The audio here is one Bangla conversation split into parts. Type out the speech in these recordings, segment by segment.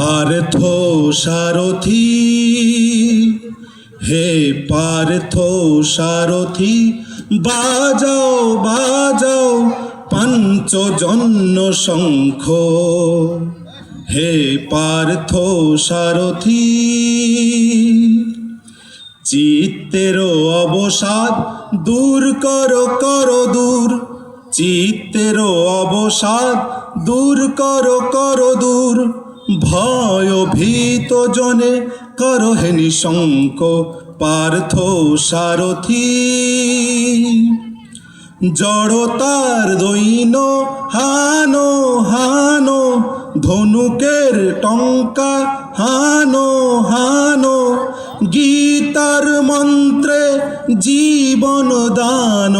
পার্থ সারথি, হে পার্থ সারথি, বাজাও বাজাও পঞ্চজন্য শঙ্খ। হে পার্থ সারথি, চিত্তের অবসাদ দূর কর কর দূর। চিত্তের অবসাদ দূর কর কর দূর। ভয় ভীত জনে কর হে নিশঙ্ক পার্থ সারথি। জড়তার দৈন, হানো হানো, ধনুকের টঙ্কা, হানো হানো, গীতার মন্ত্রে জীবন দান।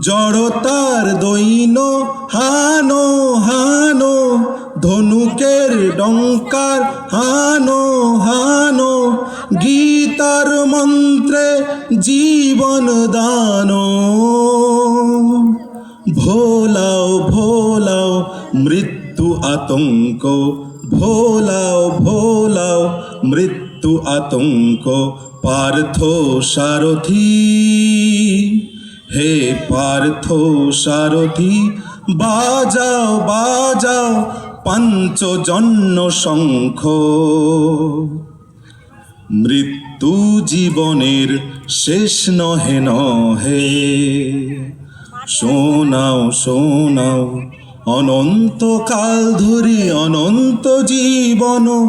জড়তার দৈন ডঙ্কার হানো হানো গীতার মন্ত্রে জীবন দান ভোলাও ভোলাও মৃত্যু আতঙ্ক ভোলাও ভোলাও মৃত্যু আতঙ্ক পার্থ সারথি হে পার্থ সারথি বাজাও বাজাও পঞ্চজন্য শঙ্খ। মৃত্যু জীবনের শেষ নহে নহে। শোনাও শোনাও, অনন্তকাল ধরি অনন্ত জীবন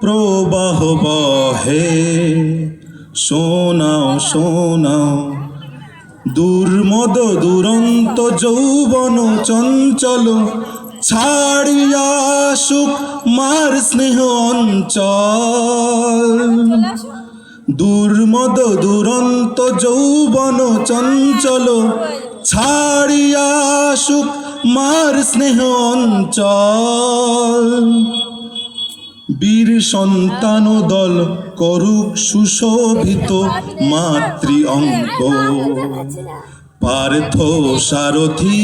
প্রবাহ বহে। শোনাও শোনাও, দুর্মদ দুরন্ত যৌবন চঞ্চল ছাড়িয়া সুখ মার স্নেহ অঞ্চল দুর্মদ দুরন্ত যৌবন চঞ্চল ছাড়িয়া সুখ মার স্নেহ অঞ্চল বীর সন্তান দল করুক সুশোভিত মাতৃ অঙ্ক পার্থ সারথি।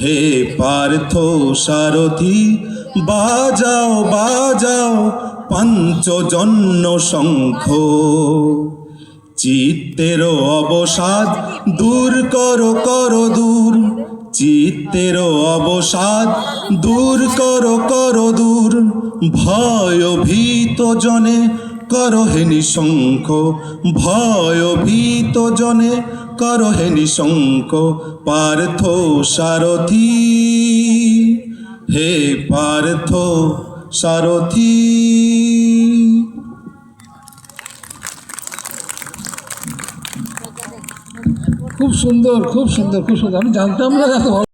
হে পার্থ সারথি, বাজাও বাজাও পঞ্চজন্য শঙ্খ। চিত্তের অবসাদ দূর কর কর দূর। চিত্তের অবসাদ দূর কর কর দূর। ভয় ভীত জনে কর হে নিশঙ্ক ভয় ভীত জনে কর হে নিশঙ্ক পার্থ সারথি। হে পার্থ সারথি। খুব সুন্দর খুব সুন্দর খুব সুন্দর। আমি জানতাম না, এত